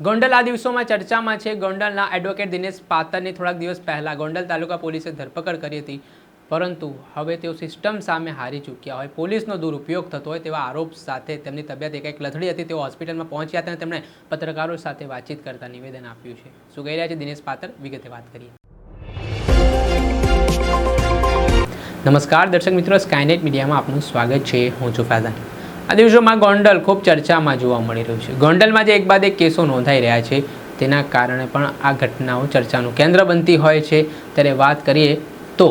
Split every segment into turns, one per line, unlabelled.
ગોંડલ આ દિવસોમાં ચર્ચામાં છે. ગોંડલના એડવોકેટ દિનેશ પાતરની થોડાક દિવસ પહેલાં ગોંડલ તાલુકા પોલીસે ધરપકડ કરી હતી. પરંતુ હવે તેઓ સિસ્ટમ સામે હારી ચૂક્યા હોય. પોલીસનો દુરુપયોગ થતો હોય તેવા આરોપ સાથે તેમની તબિયત એકાએક લથડી હતી. તેઓ હોસ્પિટલમાં પહોંચ્યા હતા અને તેમણે પત્રકારો સાથે વાતચીત કરતા નિવેદન આપ્યું છે. શું કહી રહ્યા છે દિનેશ પાતર? વિગતે વાત કરીએ. નમસ્કાર, દર્શક મિત્રો. સ્કાયનેટ મીડિયામાં આપનું સ્વાગત છે. હું છું ફાઝાન. આ દિવસોમાં ગોંડલ ખૂબ ચર્ચામાં જોવા મળી રહ્યું છે. ગોંડલમાં જે એક બાદ એક કેસો નોંધાઈ રહ્યા છે, તેના કારણે પણ આ ઘટનાઓ ચર્ચાનું કેન્દ્ર બનતી હોય છે. ત્યારે વાત કરીએ તો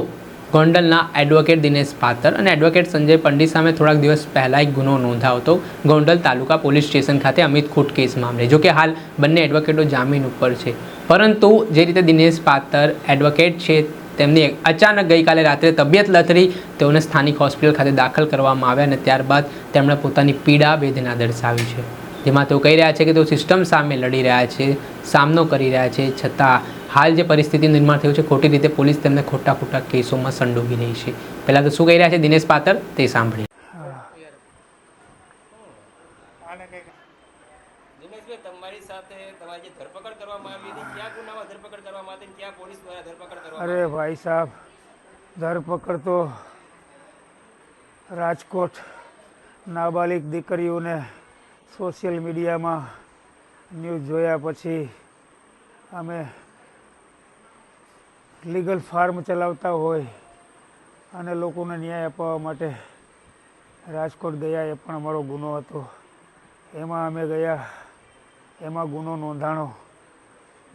ગોંડલના એડવોકેટ દિનેશ પાતર અને એડવોકેટ સંજય પંડિત સામે થોડાક દિવસ પહેલાં એક ગુનો નોંધાયો હતો. ગોંડલ તાલુકા પોલીસ સ્ટેશન ખાતે અમિત ખૂટ કેસ મામલે, જોકે હાલ બંને એડવોકેટો જામીન ઉપર છે. પરંતુ જે રીતે દિનેશ પાતર એડવોકેટ છે તેમની અચાનક ગઈકાલે રાત્રે તબિયત લથરી તેઓને સ્થાનિક હોસ્પિટલ ખાતે દાખલ કરવામાં આવ્યા અને ત્યારબાદ તેમણે પોતાની પીડા વેદના દર્શાવી છે. જેમાં તેઓ કહી રહ્યા છે કે તેઓ સિસ્ટમ સામે લડી રહ્યા છે સામનો કરી રહ્યા છે છતાં હાલ જે પરિસ્થિતિ નિર્માણ થયું છે ખોટી રીતે પોલીસ તેમને ખોટા ખોટા કેસોમાં સંડોવી રહી છે. પહેલાં તો શું કહી રહ્યા છે દિનેશ પાતર તે સાંભળીએ.
દિનેશભાઈ તમારી સાથે તમારી જે ધરપકડ કરવામાં આવી હતી કયા ગુનામાં ધરપકડ કરવામાં હતી અને કયા પોલીસ દ્વારા ધરપકડ કરવામાં
અરે ભાઈ સાહેબ ધરપકડ તો રાજકોટ નાબાલિક દીકરીઓને સોશિયલ મીડિયામાં ન્યૂઝ જોયા પછી અમે લીગલ ફાર્મ ચલાવતા હોય અને લોકોને ન્યાય અપાવવા માટે રાજકોટ ગયા એ પણ અમારો ગુનો હતો. એમાં અમે ગયા એમાં ગુનો નોંધાણો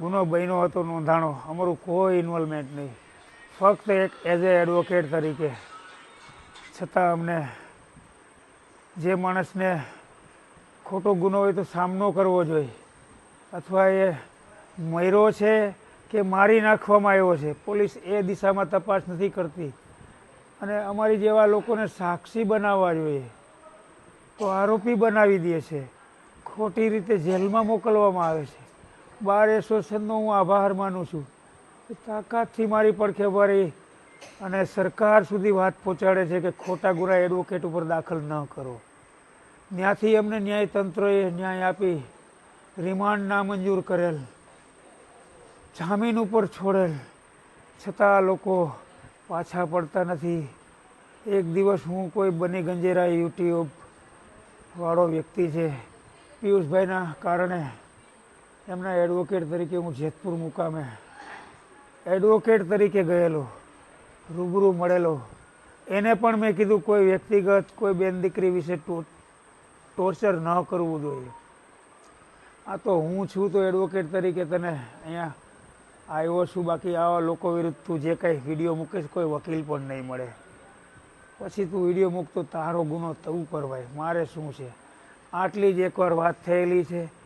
ગુનો બન્યો હતો નોંધાણો. અમારું કોઈ ઇન્વોલ્વમેન્ટ નહીં. ફક્ત એક એઝ એ એડવોકેટ તરીકે. છતાં અમને જે માણસને ખોટો ગુનો હોય તો સામનો કરવો જોઈએ. અથવા એ મર્યો છે કે મારી નાખવામાં આવ્યો છે. પોલીસ એ દિશામાં તપાસ નથી કરતી. અને અમારી જેવા લોકોને સાક્ષી બનાવવા જોઈએ. તો આરોપી બનાવી દે છે. ખોટી રીતે જેલમાં મોકલવામાં આવે છે. બાર એસોસિએશનનો હું આભાર માનું છું. તાકાતથી મારી પડખે ભરી અને સરકાર સુધી વાત પહોંચાડે છે કે ખોટા ગુના એડવોકેટ ઉપર દાખલ ન કરો. ત્યાંથી અમને ન્યાયતંત્રએ ન્યાય આપી રિમાન્ડ નામંજૂર કરેલ, જામીન ઉપર છોડેલ. છતાં લોકો પાછા પડતા નથી. એક દિવસ હું કોઈ બની ગંજેરા યુટ્યુબ વાળો વ્યક્તિ છે. પિયુષભાઈના કારણે એમના એડવોકેટ તરીકે હું જેતપુર મુકામે એડવોકેટ તરીકે ગયેલો, રૂબરૂ મળેલો. એને પણ મેં કીધું કોઈ વ્યક્તિગત, કોઈ બેન દીકરી વિશે ટોર્ચર ન કરવું જોઈએ. આ તો હું છું તો એડવોકેટ તરીકે તને અહીંયા આવ્યો છું, બાકી આવા લોકો વિરુદ્ધ તું જે કાંઈ વીડિયો મૂકીશ, કોઈ વકીલ પણ નહીં મળે. પછી તું વીડિયો મૂકતો તારો ગુનો તું કરવાય. મારે શું છે? આટલી જ એકવાર વાત થયેલી છે.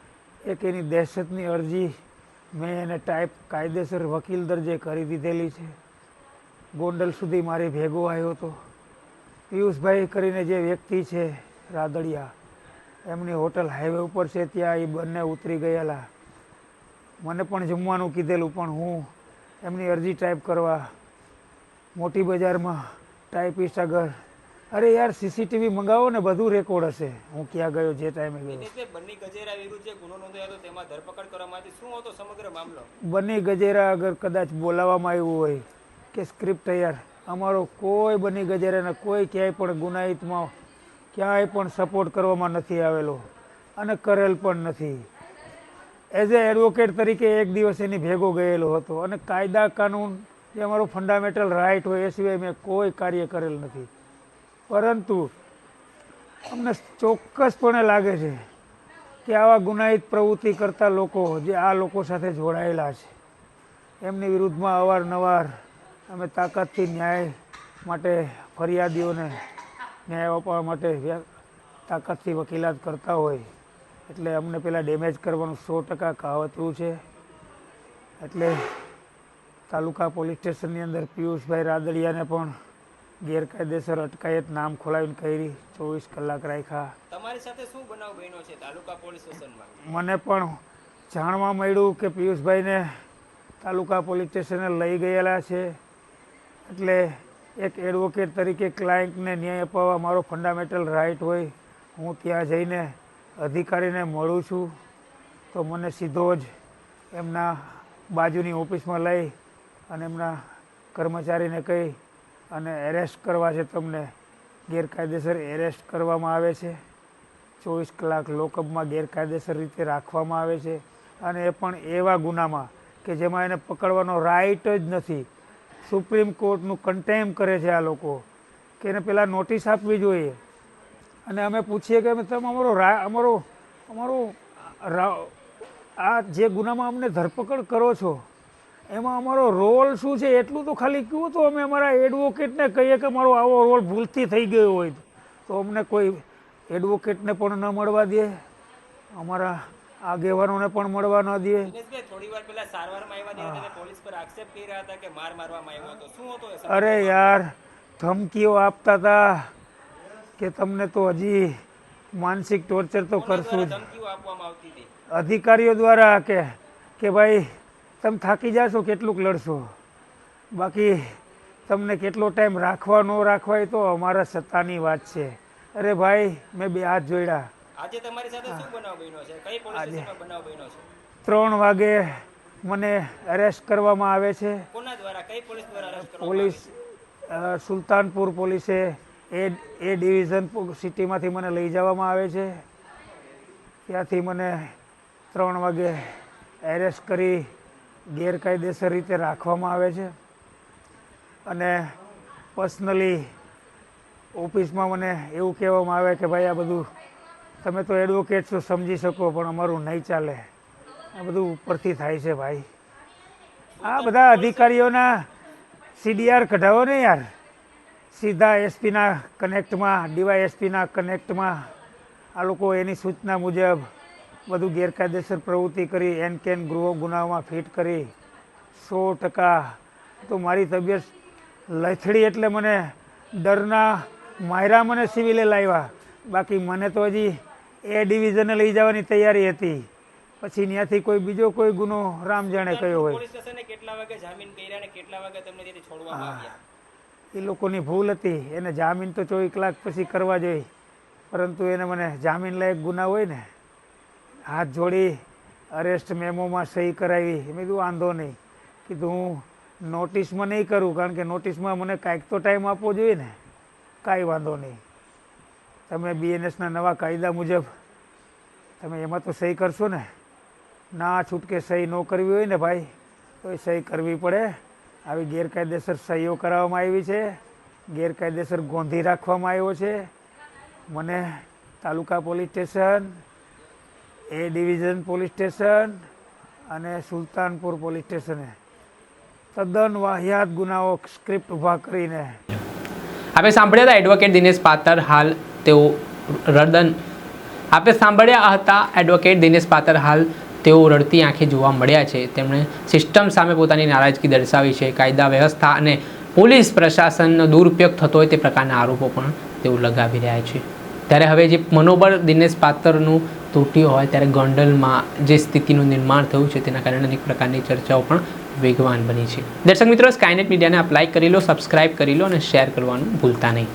એક એની દહેશતની અરજી મેં એને ટાઈપ કાયદેસર વકીલ દરજે કરી દીધેલી છે. ગોંડલ સુધી મારી ભેગો આવ્યો હતો. પિયુષભાઈ કરીને જે વ્યક્તિ છે, રાદડિયા, એમની હોટલ હાઈવે ઉપર છે, ત્યાં એ બંને ઉતરી ગયેલા. મને પણ જમવાનું કીધેલું, પણ હું એમની અરજી ટાઈપ કરવા મોટી બજારમાં ટાઈપિસ્ટ આગળ અરે યાર સીસીટીવી મંગાવો ને બધું રેકોર્ડ હશે. હું ક્યાં ગયો જે ટાઈમે ગયો.
બંને ગજેરા વિરુદ્ધ જે ગુનો નોંધાયો તેમાં ધરપકડ કરવામાં આવી શું હતો સમગ્ર મામલો?
બની ગજેરા અગર કદાચ બોલાવવામાં આવ્યું હોય કે સ્ક્રિપ્ટ તૈયાર. અમારો કોઈ બની ગજેરાને કોઈ ક્યાંય પણ ગુનાહિતમાં ક્યાંય પણ સપોર્ટ કરવામાં નથી આવેલો. અને કરેલ પણ નથી. એઝ એ એડવોકેટ તરીકે એક દિવસ એની ભેગો ગયેલો હતો. અને કાયદા કાનૂન જે અમારો ફંડામેન્ટલ રાઇટ હોય એ સિવાય મેં કોઈ કાર્ય કરેલ નથી. પરંતુ અમને ચોક્કસપણે લાગે છે કે આવા ગુનાહિત પ્રવૃત્તિ કરતા લોકો જે આ લોકો સાથે જોડાયેલા છે, એમની વિરુદ્ધમાં અવારનવાર અમે તાકાતથી ન્યાય માટે ફરિયાદીઓને ન્યાય આપવા માટે તાકાતથી વકીલાત કરતા હોય, એટલે અમને પહેલાં ડેમેજ કરવાનું સો ટકા કાવતરું છે. એટલે તાલુકા પોલીસ સ્ટેશનની અંદર પિયુષભાઈ રાદડિયાને પણ ગેરકાયદેસર અટકાયત નામ ખોલાવીને કરી ચોવીસ કલાક રાખ્યા.
તમારી સાથે શું બનાવ બન્યો છે તાલુકા પોલીસ સ્ટેશનમાં?
મને પણ જાણવા મળ્યું કે પિયુષભાઈને તાલુકા પોલીસ સ્ટેશને લઈ ગયેલા છે. એટલે એક એડવોકેટ તરીકે ક્લાયન્ટને ન્યાય અપાવવા મારો ફંડામેન્ટલ રાઇટ હોય. હું ત્યાં જઈને અધિકારીને મળું છું. તો મને સીધો જ એમના બાજુની ઓફિસમાં લઈ અને એમના કર્મચારીને કહી અને એરેસ્ટ કરવા છે તમને. ગેરકાયદેસર એરેસ્ટ કરવામાં આવે છે. ચોવીસ કલાક લોકઅપમાં ગેરકાયદેસર રીતે રાખવામાં આવે છે. અને એ પણ એવા ગુનામાં કે જેમાં એને પકડવાનો રાઈટ જ નથી. સુપ્રીમ કોર્ટનું કન્ટેમ કરે છે આ લોકો કે એને પહેલાં નોટિસ આપવી જોઈએ. અને અમે પૂછીએ કે અમે તમે અમારો રા, અમારો અમારો આ જે ગુનામાં અમને ધરપકડ કરો છો એમાં અમારો રોલ શું છે એટલું તો ખાલી કહ્યું તો અમે અમારા એડવોકેટને કહીએ કે મારો આવો રોલ ભૂલથી થઈ ગયો હોય તો. અમને કોઈ એડવોકેટને પણ ન મળવા દે. અમારા આગેવાનોને પણ મળવા ન દે? અરે યાર ધમકીઓ આપતા હતા કે તમને તો હજી માનસિક ટોર્ચર તો કરશું અધિકારીઓ દ્વારા કે કે ભાઈ તમે થાકી જાશો કેટલુંક લડશો. બાકી તમને કેટલો ટાઈમ રાખવા ન રાખવા એ તો અમારા સત્તાની વાત છે. અરે ભાઈ મેં બે હાથ જોડ્યા.
આજે તમારી સાથે શું બનાવ બન્યો છે? કઈ પોલીસ સ્ટેશનમાં બનાવ બન્યો છે?
ત્રણ વાગે મને અરેસ્ટ કરવામાં આવે છે.
કોના દ્વારા? કઈ પોલીસ દ્વારા અરેસ્ટ
પોલીસ સુલતાનપુર પોલીસે એ એ ડિવિઝન સિટીમાંથી મને લઈ જવામાં આવે છે. ત્યાંથી મને ત્રણ વાગે એરેસ્ટ કરી ગેરકાયદેસર રીતે રાખવામાં આવે છે. અને પર્સનલી ઓફિસમાં મને એવું કહેવામાં આવે કે ભાઈ આ બધું તમે તો એડવોકેટ છો, સમજી શકો, પણ અમારું નહીં ચાલે. આ બધું ઉપરથી થાય છે ભાઈ. આ બધા અધિકારીઓના સીડીઆર કઢાવો ને યાર. સીધા એસપીના કનેક્ટમાં, ડીવાયએસપીના કનેક્ટમાં. આ લોકો એની સૂચના મુજબ બધું ગેરકાયદેસર પ્રવૃત્તિ કરી એન કેન ગૃહ ગુનાઓમાં ફિટ કરી. સો ટકા. તો મારી તબિયત લથડી એટલે મને ડરના માયરા મને સિવિલે લાવ્યા. બાકી મને તો હજી એ ડિવિઝને લઈ જવાની તૈયારી હતી. પછી ત્યાંથી કોઈ બીજો કોઈ ગુનો રામ જાણે કયો હોય. એ લોકોની ભૂલ હતી. એને જામીન તો ચોવીસ કલાક પછી કરવા જોઈએ. પરંતુ એને મને જામીન લાયક ગુના હોય ને હાથ જોડી અરેસ્ટ મેમોમાં સહી કરાવી. મેં કીધું, વાંધો નહીં. કીધું, હું નોટિસમાં નહીં કરું, કારણ કે નોટિસમાં મને કાંઈક તો ટાઈમ આપવો જોઈએ ને. કાંઈ વાંધો નહીં. તમે બીએનએસના નવા કાયદા મુજબ તમે એમાં તો સહી કરશો ને? ના, છૂટકે સહી ન કરવી હોય ને ભાઈ, તો એ સહી કરવી પડે. આવી ગેરકાયદેસર સહીઓ કરાવવામાં આવી છે, ગેરકાયદેસર ગોંધી રાખવામાં આવ્યો છે. મને taluka police station A division police station અને સુલતાનપુર પોલીસ સ્ટેશને. તદ્દન વાહિયાત ગુનાઓ સ્ક્રિપ્ટ ઊભા કરીને.
આપણે સાંભળ્યા હતા એડવોકેટ દિનેશ પાતર હાલ તેઓ રદન આપણે સાંભળ્યા હતા એડવોકેટ દિનેશ પાતર હાલ તેઓ રડતી આંખે જોવા મળ્યા છે. તેમણે સિસ્ટમ સામે પોતાની નારાજગી દર્શાવી છે. કાયદા વ્યવસ્થા અને પોલીસ પ્રશાસનનો દુરુપયોગ થતો હોય તે પ્રકારના આરોપો પણ તેઓ લગાવી રહ્યા છે. ત્યારે હવે જે મનોબળ દિનેશ પાતરનું તૂટ્યું હોય ત્યારે ગોંડલમાં જે સ્થિતિનું નિર્માણ થયું છે તેના કારણે અનેક પ્રકારની ચર્ચાઓ પણ વેગવાન બની છે. દર્શક મિત્રો સ્કાયનેટ મીડિયાને આપ લાઇક કરી લો સબસ્ક્રાઇબ કરી લો અને શેર કરવાનું ભૂલતા નહીં.